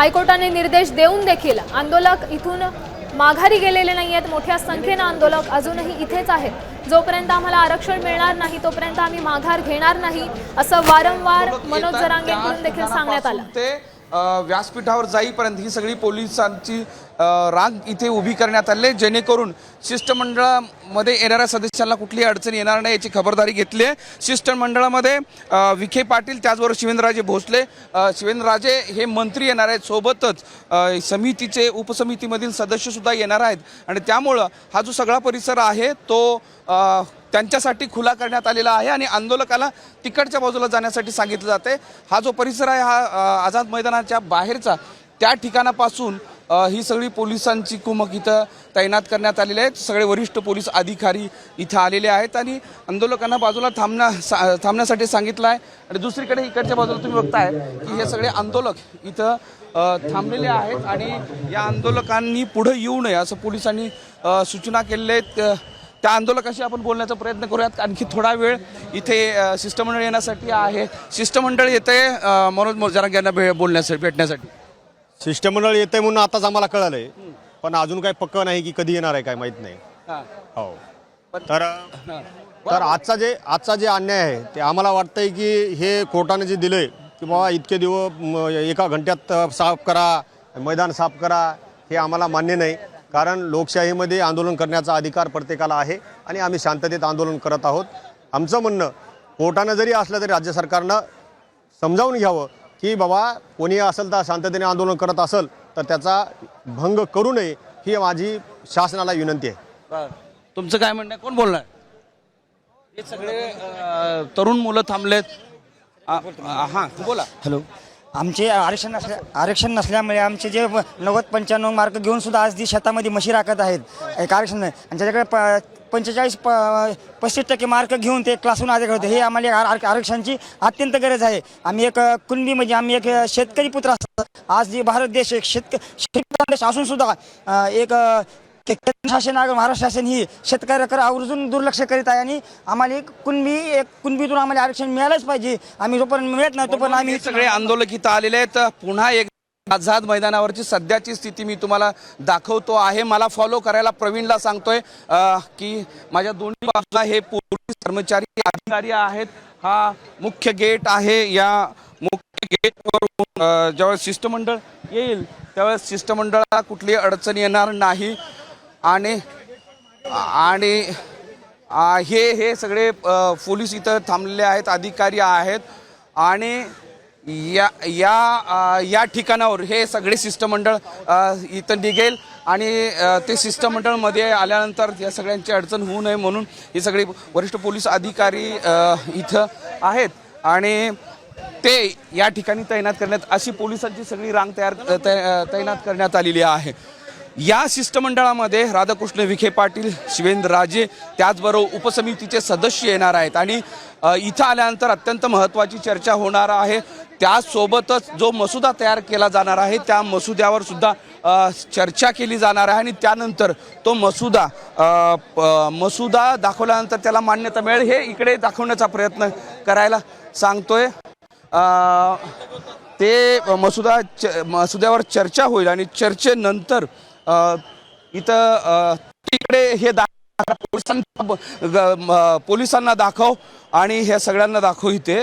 हायकोर्टाने निर्देश देऊन देखील आंदोलक इथून माघारी गेलेले नाही आहेत. मोठ्या संख्येनं आंदोलक अजूनही इथेच आहेत. जोपर्यंत आम्हाला आरक्षण मिळणार नाही तोपर्यंत आम्ही माघार घेणार नाही असं वारंवार मनोज येतात. जरांगे त्या यांकडून देखील सांगण्यात आलं. ते व्यासपीठावर जाईपर्यंत ही सगळी पोलिसांची रांग इथे उभी करण्यात आले जेणेकरून शिष्टमंडळामध्ये येणाऱ्या सदस्यांना कुठलीही अडचण येणार नाही याची खबरदारी घेतली आहे. शिष्टमंडळामध्ये विखे पाटील त्याचबरोबर शिवेंद्रराजे भोसले शिवेंद्रराजे हे मंत्री येणार आहेत. सोबतच समितीचे उपसमितीमधील सदस्यसुद्धा येणार आहेत. आणि त्यामुळं हा जो सगळा परिसर आहे तो त्यांच्यासाठी खुला करण्यात आलेला आहे आणि आंदोलकाला तिकडच्या बाजूला जाण्यासाठी सांगितलं जाते हा जो परिसर आहे हा आझाद मैदानाच्या बाहेरचा त्या ठिकाणापासून ही सगळी पोलिसांची कुमक इथं तैनात करण्यात आलेली आहे सगळे वरिष्ठ पोलीस अधिकारी इथं आलेले आहेत आणि आंदोलकांना बाजूला थांबण्या सा- थांबण्यासाठी सांगितलं आहे आणि दुसरीकडे इकडच्या बाजूला तुम्ही बघताय की हे सगळे आंदोलक इथं थांबलेले आहेत आणि या आंदोलकांनी पुढं येऊ नये असं पोलिसांनी सूचना केलेल्या आहेत. त्या आंदोलकाशी आपण बोलण्याचा प्रयत्न करूयात. आणखी थोडा वेळ इथे शिष्टमंडळ येण्यासाठी आहे. शिष्टमंडळ येते मनोज मोरजरांग यांना भे- बोलण्यासाठी भेटण्यासाठी. शिष्टमंडळ येते म्हणून आताच आम्हाला कळालंय. पण अजून काही पक्क नाही की कधी येणार आहे काय माहीत नाही. हां. तर तर आजचा जे आजचा जे अन्याय आहे ते आम्हाला वाटतंय की हे कोर्टाने जे दिलंय की बाबा इतके दिवस एका घंट्यात साफ करा मैदान साफ करा हे आम्हाला मान्य नाही. कारण लोकशाहीमध्ये आंदोलन करण्याचा अधिकार प्रत्येकाला आहे आणि आम्ही शांततेत आंदोलन करत आहोत. आमचं म्हणणं कोर्टानं जरी असलं तरी राज्य सरकारनं समजावून घ्यावं. की बाबा कोणी असेल तर शांततेने आंदोलन करत असेल तर त्याचा भंग करू नये ही माझी शासनाला विनंती आहे. तुमचं काय म्हणणं आहे? कोण बोलणार? हे सगळे तरुण मुलं थांबलेत. हां बोला. हॅलो. आमचे आरक्षण नसल्या आरक्षण नसल्यामुळे आमचे जे नव्वद पंच्याण्णव मार्क घेऊन सुद्धा आज ती शेतामध्ये म्हशी राखत आहेत. एक आरक्षण नाही. आणि त्याच्याकडे प पंचेचाळीस प पस्तीस टक्के मार्क घेऊन ते क्लासून आधी होते हे आम्हाला आर- आर- आरक्षणाची अत्यंत गरज आहे. आम्ही एक कुणबी म्हणजे आम्ही एक शेतकरी पुत्र असतो. आज जे भारत देश एक शेतक शेतकरी देश असून सुद्धा अ, एक केंद्र शासन महाराष्ट्र शासन ही शेतकऱ्याकडे आवर्जून दुर्लक्ष करीत आहे आणि आम्हाला एक कुणबी एक कुणबीतून आम्हाला आरक्षण मिळालंच पाहिजे. आम्ही जोपर्यंत मिळत नाही तोपर्यंत आम्ही सगळे आंदोलक इथं आलेले आहेत. पुन्हा एक आझाद मैदानावरची सध्याची स्थिती मी तुम्हाला दाखवतो आहे. मला फॉलो करायला प्रवीणला सांगतोय की माझ्या दोन्ही बाजूला हे पोलीस कर्मचारी अधिकारी आहेत. हा मुख्य गेट आहे. या मुख्य गेटवरून ज्यावेळेस शिष्टमंडळ येईल त्यावेळेस शिष्टमंडळाला कुठली अडचण येणार नाही. आणि आणि हे हे सगळे पोलीस इथं थांबलेले आहेत अधिकारी आहेत. आणि या या या ठिकाणावर हे सगळे शिष्टमंडळ इथं निघेल आणि ते शिष्टमंडळमध्ये आल्यानंतर या सगळ्यांची अडचण होऊ नये म्हणून हे सगळे वरिष्ठ पोलीस अधिकारी इथं आहेत. आणि ते या ठिकाणी तैनात करण्यात अशी पोलिसांची सगळी रांग तयार तै- तैनात करण्यात आलेली आहे. या शिष्टमंडळामध्ये राधाकृष्ण विखे पाटील शिवेंद्र राजे त्याचबरोबर उपसमितीचे सदस्य येणार आहेत. आणि इथं आल्यानंतर अत्यंत महत्त्वाची चर्चा होणार आहे. त्यासोबतच जो मसुदा तयार केला जाणार आहे त्या मसुद्यावर सुद्धा चर्चा केली जाणार आहे आणि त्यानंतर तो मसुदा मसुदा दाखवल्यानंतर त्याला मान्यता मिळेल. हे इकडे दाखवण्याचा प्रयत्न करायला सांगतोय. ते मसुदा च मसुद्यावर चर्चा होईल आणि चर्चेनंतर इथं तिकडे हे दा पोलिसांना ग- पोलिसांना दाखव आणि ह्या सगळ्यांना दाखव इथे.